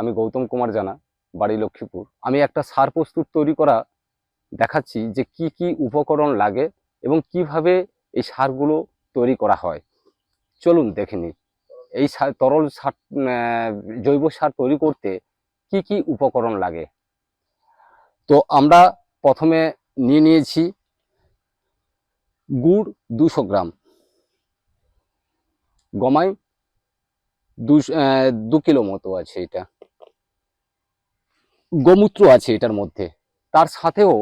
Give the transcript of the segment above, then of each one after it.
আমি গৌতম কুমার জানা, বাড়ি লক্ষ্মীপুর। আমি একটা সার প্রস্তুত তৈরি করা দেখাচ্ছি যে কি কি উপকরণ লাগে এবং কীভাবে এই সারগুলো তৈরি করা হয়। চলুন দেখে নিই। এই তরল সার জৈব সার তৈরি করতে কি কি উপকরণ লাগে? তো আমরা প্রথমে নিয়ে নিয়েছি গুড় দুশো গ্রাম। গমাই দু কিলো মতো আছে এটা। গোমূত্র আছে এটার মধ্যে। তার সাথেও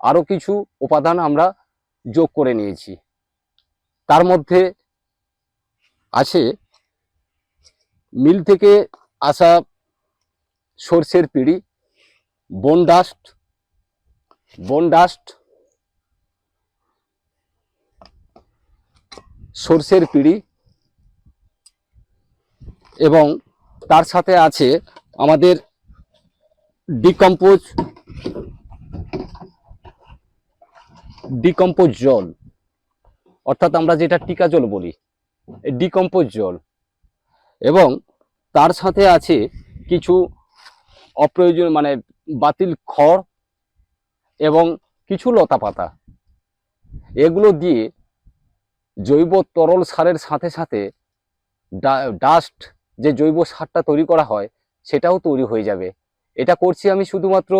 আরও কিছু উপাদান আমরা যোগ করে নিয়েছি। তার মধ্যে আছে। মিল থেকে আসা সর্ষের পিড়ি, বন ডাস্ট বন ডাস্ট, সর্ষের পিড়ি এবং তার সাথে আছে আমাদের ডিকম্পোজ ডিকম্পোজ জল। অর্থাৎ আমরা যেটা টিকা জল বলি। ডিকম্পোজ জল। এবং তার সাথে আছে কিছু অপ্রয়োজন মানে বাতিল খড় এবং কিছু লতা পাতা এগুলো দিয়ে জৈব তরল সারের সাথে সাথে ডাস্ট যে জৈব সারটা তৈরি করা হয়, সেটাও তৈরি হয়ে যাবে। এটা করছি আমি শুধুমাত্র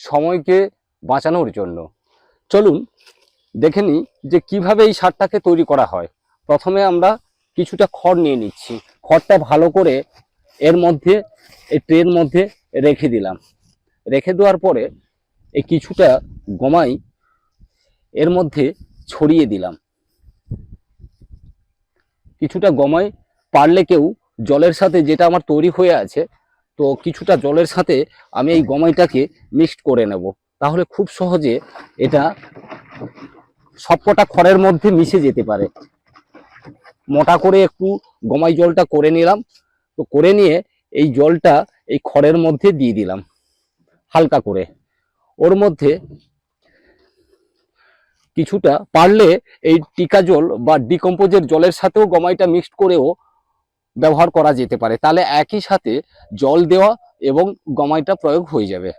সময়কে বাঁচানোর জন্য। চলুন দেখে নিই যে কীভাবে এই সারটাকে তৈরি করা হয়। প্রথমে আমরা কিছুটা খড় নিয়ে নিচ্ছি। খড়টা ভালো করে এর মধ্যে, এই ট্রের মধ্যে রেখে দিলাম। রেখে দেওয়ার পরে এই কিছুটা গমাই এর মধ্যে ছড়িয়ে দিলাম। কিছুটা গমাই পারলে কেউ জলের সাথে যেটা আমার তৈরি হয়ে আছে, তো কিছুটা জলের সাথে আমি এই গমাইটাকে মিক্সড করে নেব। তাহলে খুব সহজে এটা সবকটা খড়ের মধ্যে মিশে যেতে পারে। মোটা করে একটু গমাই জলটা করে নিলাম। তো করে নিয়ে এই জলটা এই খড়ের মধ্যে দিয়ে দিলাম, হালকা করে। ওর মধ্যে কিছুটা পারলে এই টিকা জল বা ডিকম্পোজের জলের সাথেও গমাইটা মিক্সড করেও ব্যবহার করা যেতে পারে। তাহলে একই সাথে জল দেওয়া এবং গমাইটা প্রয়োগ হয়ে যাবে।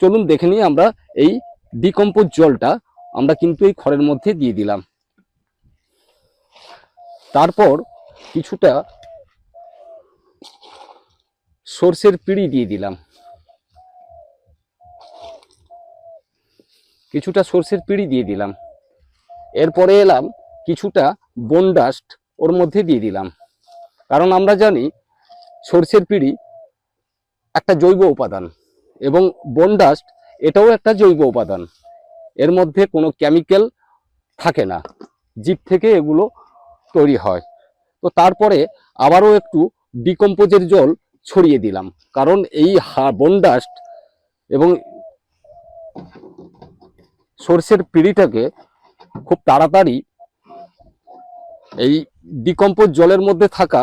চলুন দেখে নিই আমরা এই ডিকম্পোজ জলটা আমরা কিন্তু এই খড়ের মধ্যে দিয়ে দিলাম। তারপর কিছুটা সর্ষের পিড়ি দিয়ে দিলাম। কিছুটা সর্ষের পিড়ি দিয়ে দিলাম। এরপরে এলাম কিছুটা বনডাস্ট ওর মধ্যে দিয়ে দিলাম। কারণ আমরা জানি সর্ষের পিড়ি একটা জৈব উপাদান এবং বনডাস্ট এটাও একটা জৈব উপাদান। এর মধ্যে কোনো কেমিক্যাল থাকে না। জীব থেকে এগুলো তৈরি হয়। তো তারপরে আবারও একটু ডিকম্পোজের জল ছড়িয়ে দিলাম। কারণ এই বনডাস্ট এবং সর্ষের পিড়িটাকে খুব তাড়াতাড়ি এই ডিকম্পোজ জলের মধ্যে থাকা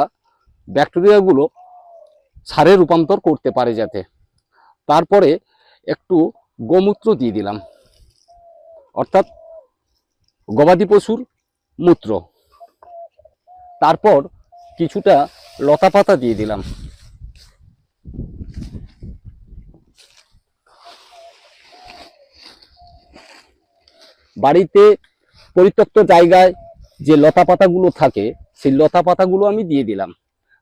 ব্যাকটেরিয়াগুলো সারে রূপান্তর করতে পারে যাতে। তারপরে একটু গোমূত্র দিয়ে দিলাম। অর্থাৎ গবাদি পশুর মূত্র। তারপর কিছুটা লতা পাতা দিয়ে দিলাম। বাড়িতে পরিত্যক্ত জায়গায় যে লতা পাতাগুলো থাকে, সেই লতা পাতাগুলো আমি দিয়ে দিলাম।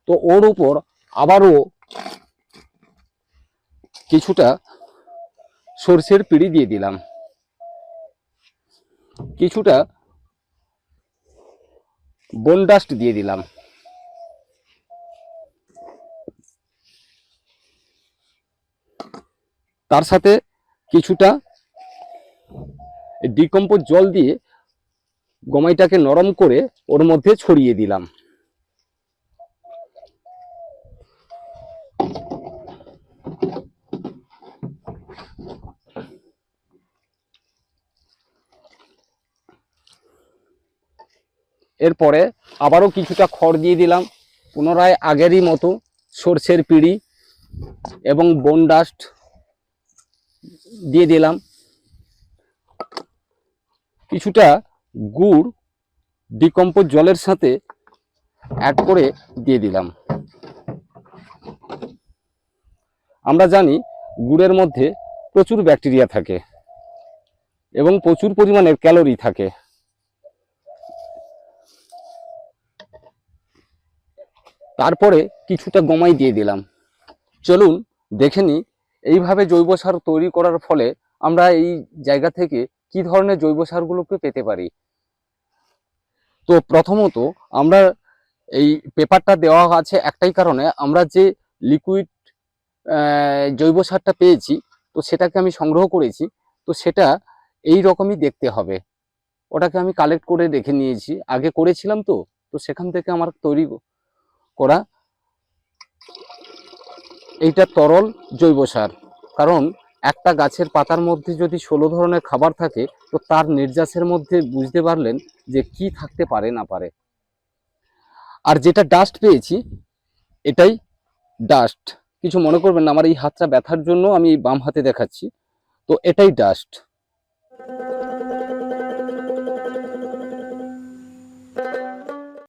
তো ওর উপর আবারও কিছুটা সর্ষের পিড়ি দিয়ে দিলাম। কিছুটা বনডাস্ট দিয়ে দিলাম। তার সাথে কিছুটা ডিকম্পোজ জল দিয়ে গমাইটাকে নরম করে ওর মধ্যে ছড়িয়ে দিলাম। এরপরে আবারও কিছুটা খড় দিয়ে দিলাম, পুনরায় আগেরই মতো সর্ষের পিড়ি এবং বোন ডাস্ট দিয়ে দিলাম। কিছুটা গুড় ডিকম্পোজ জলের সাথে অ্যাড করে দিয়ে দিলাম। আমরা জানি গুড়ের মধ্যে প্রচুর ব্যাকটেরিয়া থাকে এবং প্রচুর পরিমাণের ক্যালোরি থাকে। তারপরে কিছুটা গমাই দিয়ে দিলাম। চলুন দেখে নিই এইভাবে জৈব সার তৈরি করার ফলে আমরা এই জায়গা থেকে কি ধরনের জৈব সারগুলোকে পেতে পারি? তো প্রথমত আমরা এই পেপারটা দেওয়া আছে একটাই কারণে, আমরা যে লিকুইড জৈব সারটা পেয়েছি, তো সেটাকে আমি সংগ্রহ করেছি, তো সেটা এই রকমই দেখতে হবে। ওটাকে আমি কালেক্ট করে রেখে নিয়েছি। আগে করেছিলাম তো তো সেখান থেকে আমার তৈরি করা। এইটা তরল জৈব সার। কারণ একটা গাছের পাতার মধ্যে যদি ষোলো ধরনের খাবার থাকে, তো তার নির্যাসের মধ্যে বুঝতে পারলেন যে কি থাকতে পারে না পারে। আর যেটা ডাস্ট পেয়েছি, এটাই ডাস্ট কিছু মনে করবেন না, আমার এই হাতটা ব্যথার জন্য আমি বাম হাতে দেখাচ্ছি। তো এটাই ডাস্ট